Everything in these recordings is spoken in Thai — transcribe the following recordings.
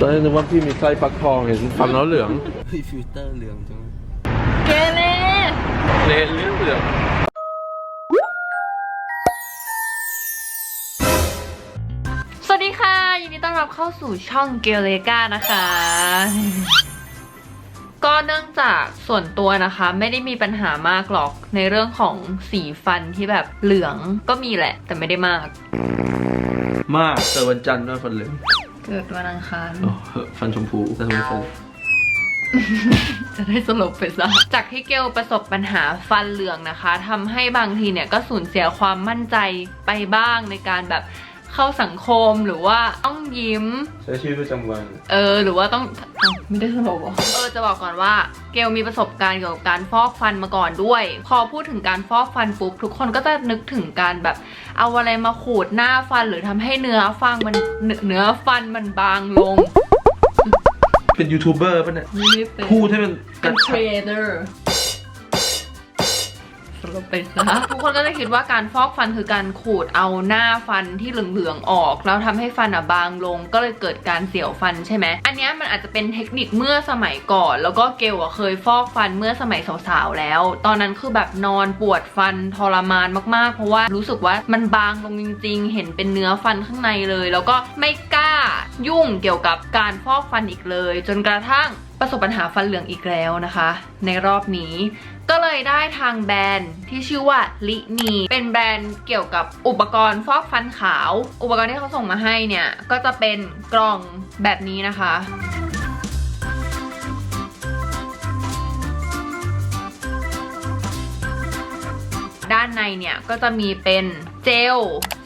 ตอนแรกนึกว่าพี่มีไส้ปักทองเห็นฟันแล้วเหลืองเฮ้ยฟิลเตอร์เหลืองจังเกเรเลนเหลืองเหลืองสวัสดีค่ะ ยินดีต้อนรับเข้าสู่ช่องเกลเลกานะคะ ก็เนื่องจากส่วนตัวนะคะ ไม่ได้มีปัญหามากหรอกในเรื่องของสีฟันที่แบบเหลืองก็มีแหละ แต่ไม่ได้มาก มากแต่วันจันทร์ด้วยฟันเหลือง เกิดวันอังคารโอ้ฟันชมพูแต่ทำไมฟันจะได้สลบไปซะ จากที่เกลประสบปัญหาฟันเหลืองนะคะทำให้บางทีเนี่ยก็สูญเสียความมั่นใจไปบ้างในการแบบ เข้าสังคมหรือว่าต้องยิ้ม ใช้ชีวิตประจำวัน เออ หรือว่าต้องเอ้าไม่ได้สลบเหรอเออจะบอกก่อนว่าเกลมีประสบการณ์เกี่ยวกับการฟอกฟันมาก่อนด้วย พอพูดถึงการฟอกฟันปุ๊บทุกคนก็จะนึกถึงการแบบ เอาอะไรมาขูดหน้าฟันหรือทำให้เนื้อฟันมันเนื้อเนื้อฟันมันบางลงเป็นยูทูบเบอร์ป่ะเนี่ยไม่ได้เป็นพูดให้มันกเป็ระนเทชัรบดเดอร์ สรุปไปซะทุกคนก็จะคิดว่าการฟอกฟันคือการขูดเอาหน้าฟันที่เหลืองๆออก แล้วทำให้ฟันอะบางลง ก็เลยเกิดการเสียวฟันใช่ไหมอันนี้มันอาจจะเป็นเทคนิคเมื่อสมัยก่อน แล้วก็เกลอะเคยฟอกฟันเมื่อสมัยสาวๆแล้ว ตอนนั้นคือแบบนอนปวดฟันทรมานมากๆ เพราะว่ารู้สึกว่ามันบางลงจริง ๆ เห็นเป็นเนื้อฟันข้างในเลย แล้วก็ไม่กล้ายุ่งเกี่ยวกับการฟอกฟันอีกเลย จนกระทั่ง ประสบปัญหาฟันเหลืองอีกแล้วนะคะ ในรอบนี้ ก็เลยได้ทางแบรนด์ที่ชื่อว่าลินีเป็นแบรนด์เกี่ยวกับอุปกรณ์ฟอกฟันขาว อุปกรณ์ที่เขาส่งมาให้เนี่ย ก็จะเป็นกล่องแบบนี้นะคะด้านในเนี่ยก็จะมีเป็นเจล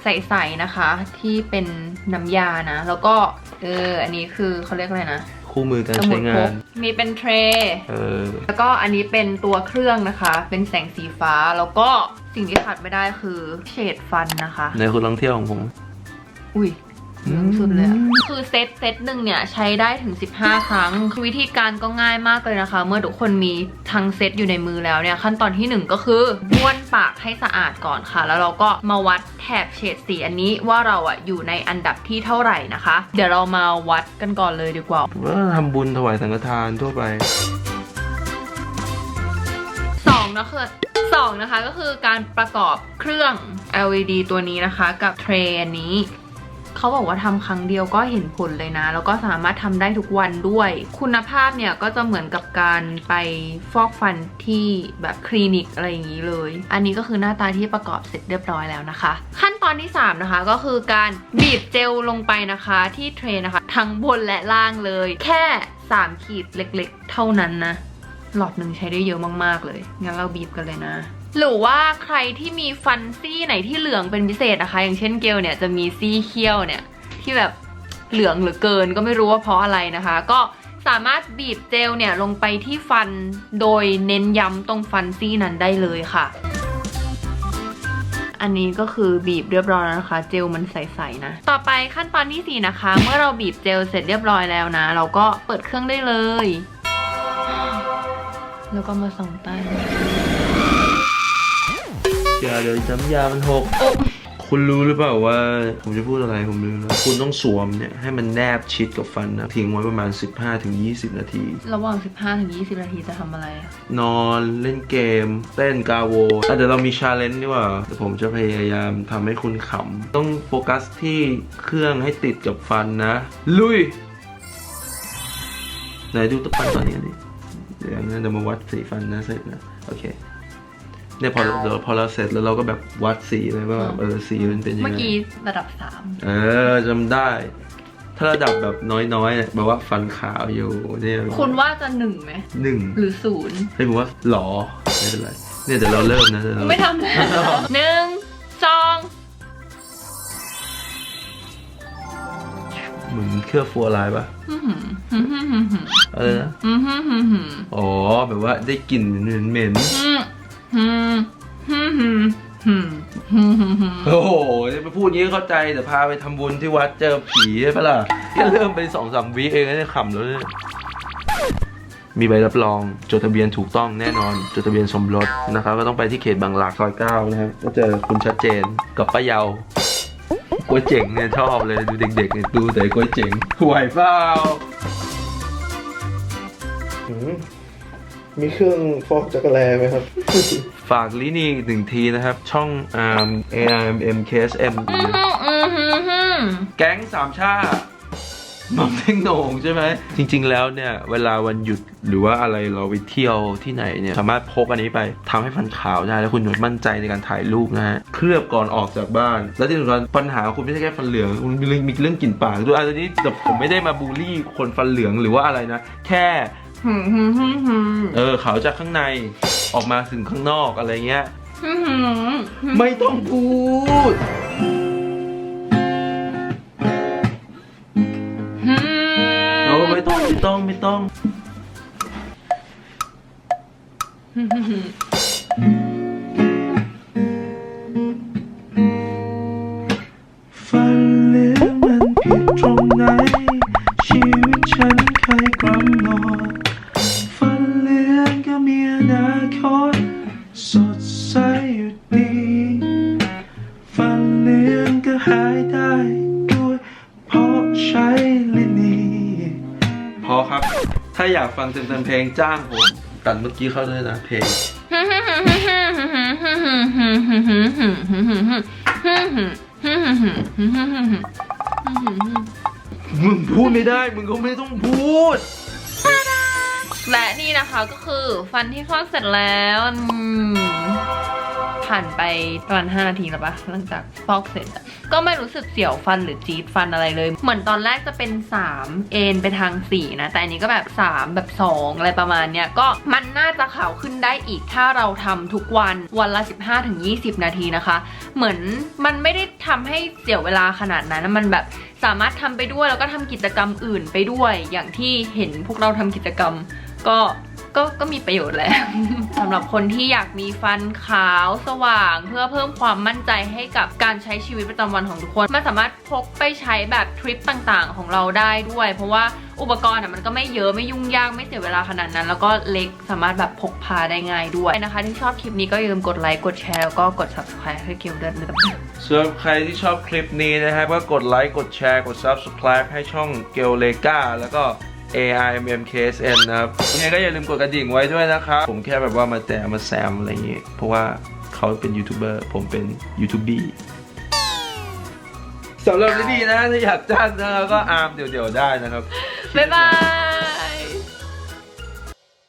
ใสๆนะคะ ที่เป็นน้ำยานะ แล้วก็เอออันนี้คือเขาเรียกอะไรนะ คู่มือการสมุใช้ดงาพนกมีเป็นเทรย์เออ แล้วก็อันนี้เป็นตัวเครื่องนะคะ เป็นแสงสีฟ้าแล้วก็สิ่งที่ขาดไม่ได้คือเฉดฟันนะคะ ในคุณลองเที่ยวของผม อุ้ย เหลืองสุดเลยอะคือเซตเซตหนึ่งเนี่ยใช้ได้ถึง 15 ครั้งคือวิธีการก็ง่ายมากเลยนะคะ เมื่อทุกคนมีทั้งเซตอยู่ในมือแล้วเนี่ยขั้นตอนที่ 1 ก็คือบ้วนปากให้สะอาดก่อนค่ะ แล้วเราก็มาวัดแถบเฉดสีอันนี้ว่าเราอะอยู่ในอันดับที่เท่าไหร่นะคะ เดี๋ยวเรามาวัดกันก่อนเลยดีกว่า ว่าทำบุญถวายสังฆทานทั่วไป สองนะคือสองนะคะก็คือการประกอบเครื่อง LED ตัวนี้นะคะ กับเทรย์อันนี้ เขาบอกว่าทำครั้งเดียวก็เห็นผลเลยนะ แล้วก็สามารถทำได้ทุกวันด้วย คุณภาพเนี่ยก็จะเหมือนกับการไปฟอกฟันที่แบบคลินิกอะไรอย่างนี้เลย อันนี้ก็คือหน้าตาที่ประกอบเสร็จเรียบร้อยแล้วนะคะ ขั้นตอนที่ 3 นะคะก็คือการบีบเจลลงไปนะคะที่เทรย์นะคะ ทั้งบนและล่างเลย แค่ 3 ขีดเล็กๆ เท่านั้นนะหลอดหนึ่งใช้ได้เยอะมากๆเลยงั้นเราบีบกันเลยนะ หรือว่าใครที่มีฟันซี่ไหนที่เหลืองเป็นพิเศษนะคะ อย่างเช่นเกลเนี่ยจะมีซี่เขี้ยวเนี่ยที่แบบเหลืองหลือเกินก็ไม่รู้ว่าเพราะอะไรนะคะ ก็สามารถบีบเจลเนี่ยลงไปที่ฟันโดยเน้นย้ำตรงฟันซี่นั้นได้เลยค่ะ อันนี้ก็คือบีบเรียบร้อยแล้วนะคะ เจลมันใสๆนะ ต่อไปขั้นตอนที่ 4 นะคะ เมื่อเราบีบเจลเสร็จเรียบร้อยแล้วนะ เราก็เปิดเครื่องได้เลย แล้วก็มาส่องใต้ อย่าเดี๋ยวน้ำยามันหก คุณรู้หรือเปล่าว่า ผมจะพูดอะไรผมลืมแล้ว คุณต้องสวมเนี่ยให้มันแนบชิดกับฟันนะทิ้งไว้ประมาณ 15-20 นาที ระหว่าง 15ถึง20 นาทีจะทำอะไรอะนอนเล่นเกม เต้นกาโวอะเดี๋ยวเรามีชาเลนจ์ดีกว่าเดี๋ยวผมจะพยายามทำให้คุณขำ ต้องโฟกัสที่เครื่องให้ติดกับฟันนะ ลุย ไหนดูตัวฟันตอนนี้นี่เดี๋ยวนะเดี๋ยวมาวัดสีฟันนะเสร็จนะ โอเค เนี่ยพอเดี๋ยวพอเราเสร็จแล้วเราก็แบบวัดสีเลยว่าแบบเออสีมันเป็นยังไง เมื่อกี้ระดับเออจำได้ ถ้าระดับแบบน้อยๆเนี่ยแบบว่าฟันขาวอยู่เนี่ย3คุณว่าจะหนึ่งไหม หนึ่งหรือศูนย์เฮ้ยผมว่าหลอไม่เป็นไรเนี่ยเดี๋ยวเราเริ่มนะเดี๋ยวเราไม่ทำแล้วหนึ่งสองเหมือนเครื่องฟัวลายปะหืมหืมหืมหืมหืมหืมอะไรนะหืมหืมหืมหืมอ๋อแบบว่าได้กลิ่นเหม็นเหม็ โอ้โหไปพูดงี้เข้าใจแต่พาไปทำบุญที่วัดเจอผีใช่ปะล่ะแค่เริ่มไปสองสามวิเองก็เนี่ขำแล้วเนี่ยมีใบรับรองจดทะเบียนถูกต้องแน่นอน จดทะเบียนสมรสนะครับ ก็ต้องไปที่เขตบางหลักซอยเก้านะครับก็เจอคุณชัดเจนกับป้าเยาวก๋วยเจ๋งเนี่ยชอบเลยดูเด็กๆเนี่ยดูแต่ก๋วยเจ๋งไหวเปล่า มีเครื่องฟอกจักรแลไหมครับ ฝากลินี่อีกหนึ่งทีนะครับ ช่อง um, AIMM KSM อือหืออือหือหือแก๊งสามชาติหม่อมเท่งโหน่งใช่ไหม จริง ๆ แล้วเนี่ย เวลาวันหยุดหรือว่าอะไรเราไปเที่ยวที่ไหนเนี่ย สามารถพกอันนี้ไปทำให้ฟันขาวได้ แล้วคุณจะมั่นใจในการถ่ายรูปนะฮะ เคลือบก่อนออกจากบ้าน แล้วที่สำคัญปัญหาคุณไม่ใช่แค่ฟันเหลืองคุณมีเรื่องมีเรื่องกลิ่นปากด้วยอันนี้แต่ผมไม่ได้มาบูลลี่คนฟันเหลืองหรือว่าอะไรนะ แค่ หืมหืมหืมหืมเออขาวจากข้างในออกมาถึงข้างนอกอะไรเงี้ย หืมหืมไม่ต้องพูด หืม โอ้ไม่ต้องไม่ต้องไม่ต้องฝั สดใสอยู่ดีฝันเหลืองก็หายได้ด้วยเพราะใช้ลินีพอครับ ถ้าอยากฟังเต็มๆเพลงจ้างผมตัดเมื่อกี้เข้าด้วยนะเพลง มึงพูดไม่ได้ มึงก็ไม่ต้องพูด และนี่นะคะก็คือฟันที่ฟอกเสร็จแล้วผ่านไปประมาณ5นาทีแล้วปะหลังจากฟอกเสร็จ ก็ไม่รู้สึกเสียวฟันหรือจี๊ดฟันอะไรเลย เหมือนตอนแรกจะเป็น 3 เอ็นไปทาง 4 นะ แต่อันนี้ก็แบบ 3 แบบ 2 อะไรประมาณเนี้ย ก็มันน่าจะขาวขึ้นได้อีกถ้าเราทำทุกวันวันละ 15-20 นาทีนะคะ เหมือนมันไม่ได้ทำให้เสียเวลาขนาดนั้นมันแบบสามารถทำไปด้วยแล้วก็ทำกิจกรรมอื่นไปด้วย อย่างที่เห็นพวกเราทำกิจกรรม ก็ก็ก็มีประโยชน์แหละ สำหรับคนที่อยากมีฟันขาวสว่าง เพื่อเพิ่มความมั่นใจให้กับการใช้ชีวิตประจำวันของทุกคน มันสามารถพกไปใช้แบบทริปต่างๆ ของเราได้ด้วย เพราะว่าอุปกรณ์อะมันก็ไม่เยอะไม่ยุ่งยากไม่เสียเวลาขนาดนั้น แล้วก็เล็กสามารถแบบพกพาได้ง่ายด้วยนะคะ ที่ชอบคลิปนี้ก็อย่าลืมกดไลค์กดแชร์แล้วก็กด subscribe ให้เกียวด้วยนะครับสำหรับใครที่ชอบคลิปนี้นะครับก็กดไลค์กดแชร์กด Subscribe ให้ช่องเกลเลกาแล้วก็ AIMMKSN นะครับยังไงก็อย่าลืมกดกระดิ่งไว้ด้วยนะครับ ผมแค่แบบว่ามาแจมมาแซมอะไรอย่างงี้ เพราะว่าเขาเป็นยูทูบเบอร์ผมเป็นยูทูบบี้สำหรับที่ดีนะถ้าอยากจ้างนะครับก็อาร์มเดี๋ยวๆได้นะครับ บ๊ายบาย